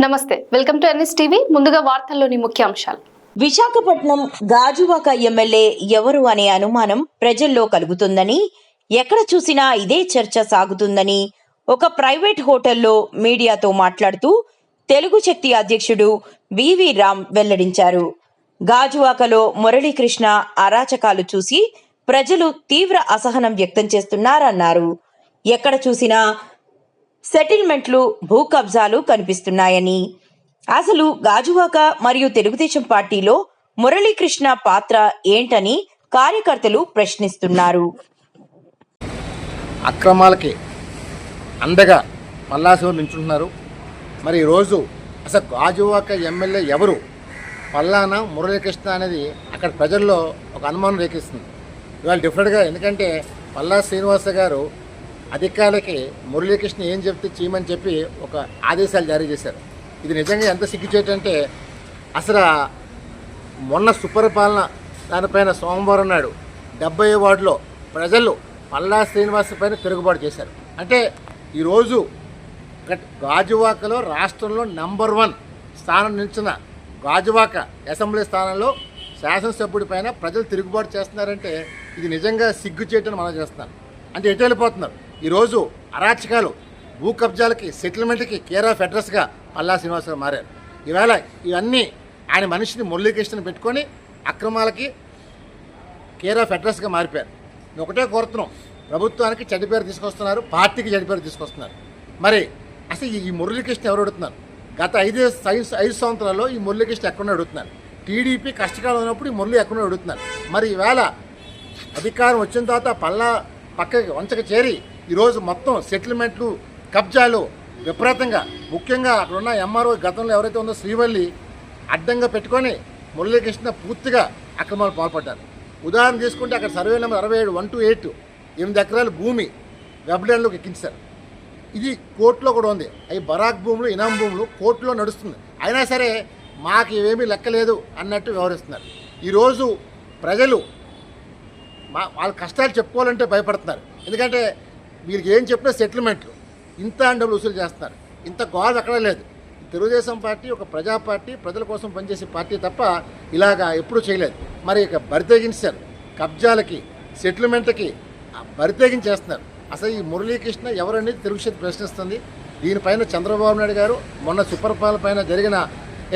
నమస్తే welcome to NS TV. ముందుగా వార్తల్లోని ముఖ్యాంశాలు విశాఖపట్నం గాజువాక ఎమ్మెల్యే ఎవరు అనే అనుమానం ప్రజల్లో కలుగుతుందని ఎక్కడ చూసినా ఇదే చర్చ సాగుతుందని ఒక ప్రైవేట్ హోటల్లో మీడియాతో మాట్లాడుతూ తెలుగు శక్తి అధ్యక్షుడు వివి రామ్ వెల్లడించారు. గాజువాకలో మురళీకృష్ణ అరాచకాలు చూసి ప్రజలు తీవ్ర అసహనం వ్యక్తం చేస్తున్నారన్నారు. ఎక్కడ చూసినా సెటిల్మెంట్లు భూ కబ్జాలు కనిపిస్తున్నాయని. అసలు గాజువాక మరియు తెలుగుదేశం పార్టీలో మురళీకృష్ణ పాత్ర ఏంటని కార్యకర్తలు ప్రశ్నిస్తున్నారు. అక్రమాలకి అండగా పల్లాశివులు నించుంటున్నారు మరి ఈరోజు అసలు గాజువాక ఎమ్మెల్యే ఎవరు? పల్లాన మురళీకృష్ణ అనేది అక్కడ ప్రజల్లో ఒక అనుమానం రేకిస్తుంది ఇవాళ డిఫరెంట్గా ఎందుకంటే పల్లా శ్రీనివాస గారు అధికారులకి మురళీకృష్ణ ఏం చెప్తే చేయమని చెప్పి ఒక ఆదేశాలు జారీ చేశారు. ఇది నిజంగా ఎంత సిగ్గుచేటంటే అసలు మొన్న సుపరిపాలన దానిపైన సోమవారం నాడు డెబ్బై వార్డులో ప్రజలు పల్లా శ్రీనివాస్ పైన తిరుగుబాటు చేశారు. అంటే ఈరోజు గట్- గాజువాకలో రాష్ట్రంలో నంబర్ వన్ స్థానం నిలిచిన గాజువాక అసెంబ్లీ స్థానంలో శాసనసభ్యుడి పైన ప్రజలు తిరుగుబాటు చేస్తున్నారంటే ఇది నిజంగా సిగ్గు చేయటం మనం చేస్తున్నాను అంటే ఎటు వెళ్ళిపోతున్నారు? ఈరోజు అరాచకాలు భూ కబ్జాలకి సెటిల్మెంట్కి కేర్ ఆఫ్ అడ్రస్గా పల్లా శ్రీనివాసరావు మారారు. ఈవేళ ఇవన్నీ ఆయన మనిషిని మురళీకృష్ణని పెట్టుకొని అక్రమాలకి కేర్ ఆఫ్ అడ్రస్గా మారిపోయారు. నేను ఒకటే కోరుతున్నాం. ప్రభుత్వానికి చెడ్డ పేరు తీసుకొస్తున్నారు పార్టీకి చెడ్డ పేరు తీసుకొస్తున్నారు. మరి అసలు ఈ మురళీకృష్ణ ఎవరు అడుగుతున్నారు? గత ఐదు ఐదు ఐదు సంవత్సరాల్లో ఈ మురళీకృష్ణ ఎక్కడ అడుగుతున్నారు. టీడీపీ కష్టకాలం ఉన్నప్పుడు ఈ మురళి ఎక్కడ అడుగుతున్నారు. మరి ఈవేళ అధికారం వచ్చిన తర్వాత పల్లా పక్కకి వంచక చేరి ఈరోజు మొత్తం సెటిల్మెంట్లు కబ్జాలు విపరీతంగా. ముఖ్యంగా అక్కడున్న ఎంఆర్ఓ గతంలో ఎవరైతే ఉందో శ్రీవల్లి అడ్డంగా పెట్టుకొని మురళీకృష్ణ పూర్తిగా అక్రమాలు పాల్పడ్డారు. ఉదాహరణ తీసుకుంటే అక్కడ సర్వే నెంబర్ అరవై ఏడు వన్ టూ ఎయిట్ ఎనిమిది ఎకరాల భూమి వెబ్లాండ్లోకి ఎక్కించారు. ఇది కోర్టులో కూడా ఉంది. అవి బరాక్ భూములు ఇనాం భూములు కోర్టులో నడుస్తుంది. అయినా సరే మాకు ఇవేమీ లెక్కలేదు అన్నట్టు వ్యవహరిస్తున్నారు. ఈరోజు ప్రజలు మా వాళ్ళ కష్టాలు చెప్పుకోవాలంటే భయపడుతున్నారు. ఎందుకంటే వీళ్ళకి ఏం చెప్పినా సెటిల్మెంట్లు ఇంత అని డబ్బులు వసూలు చేస్తున్నారు. ఇంత గోల్ అక్కడ లేదు. తెలుగుదేశం పార్టీ ఒక ప్రజా పార్టీ ప్రజల కోసం పనిచేసే పార్టీ తప్ప ఇలాగా ఎప్పుడూ చేయలేదు. మరి ఇక బరితెగించారు. కబ్జాలకి సెటిల్మెంట్కి బరితెగించేస్తున్నారు అసలు ఈ మురళీకృష్ణ ఎవరనేది తెలుగు శక్తి ప్రశ్నిస్తుంది దీనిపైన చంద్రబాబు నాయుడు గారు మొన్న సుపరిపాలన పైన జరిగిన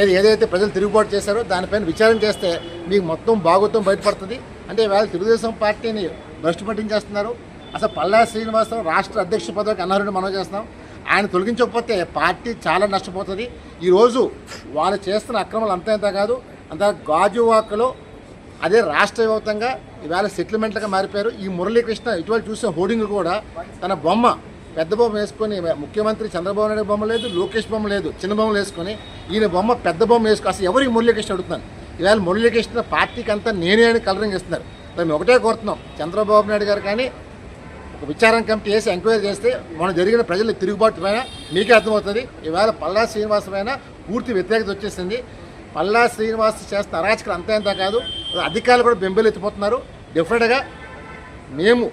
ఏది ఏదైతే ప్రజలు తిరుగుబాటు చేశారో దానిపైన విచారం చేస్తే మీకు మొత్తం భాగోత్వం బయటపడుతుంది. అంటే వాళ్ళు తెలుగుదేశం పార్టీని భ్రష్టు పట్టించేస్తున్నారు. అసలు పల్లా శ్రీనివాసరావు రాష్ట్ర అధ్యక్ష పదవికి అనర్హుడిని మనం చేస్తున్నాం. ఆయన తొలగించకపోతే పార్టీ చాలా నష్టపోతుంది. ఈరోజు వాళ్ళు చేస్తున్న అక్రమాలు అంతా ఎంత కాదు. అంత గాజువాకలో అదే రాష్ట్ర వ్యాప్తంగా ఇవాళ సెటిల్మెంట్లుగా మారిపోయారు. ఈ మురళీకృష్ణ ఇటువంటి చూసిన హోర్డింగ్ కూడా తన బొమ్మ పెద్ద బొమ్మ వేసుకొని ముఖ్యమంత్రి చంద్రబాబు నాయుడు బొమ్మ లేదు లోకేష్ బొమ్మ లేదు చిన్న బొమ్మలు వేసుకొని ఈయన బొమ్మ పెద్ద బొమ్మ వేసుకొని అసలు ఎవరు ఈ మురళీకృష్ణ అడుగుతున్నాను ఈవేళ మురళీకృష్ణ పార్టీకి అంతా నేనే అని కలరింగ్ ఇస్తున్నారు మేము ఒకటే కోరుతున్నాం. చంద్రబాబు నాయుడు గారు కానీ ఒక విచారం కమిటీ వేసి ఎంక్వైరీ చేస్తే మనం జరిగిన ప్రజల తిరుగుబాటు పైన మీకే అర్థమవుతుంది. ఈవేళ పల్లా శ్రీనివాస పూర్తి వ్యతిరేకత వచ్చేసింది. పల్లా శ్రీనివాస్ చేస్తున్న అరాచకలు అంతా ఎంత కాదు. అధికారులు కూడా బెంబేలెత్తిపోతున్నారు డెఫినెట్గా మేము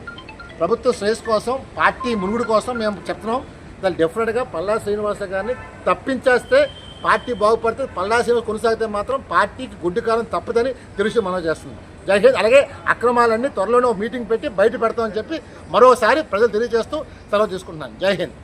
ప్రభుత్వ శ్రేయస్ కోసం పార్టీ మునుగుడు కోసం మేము చెప్తున్నాం. దాన్ని డెఫినెట్గా పల్లా శ్రీనివాస గారిని తప్పించేస్తే పార్టీ బాగుపడితే పల్లా కొనసాగితే మాత్రం పార్టీకి గుడ్డుకాలం తప్పదని తెలుసు మనం చేస్తుంది జై అలాగే అక్రమాలన్నీ త్వరలోనే ఒక మీటింగ్ పెట్టి బయట పెడతామని చెప్పి మరోసారి ప్రజలు తెలియజేస్తూ సెలవు తీసుకుంటున్నాను. జై హింద్.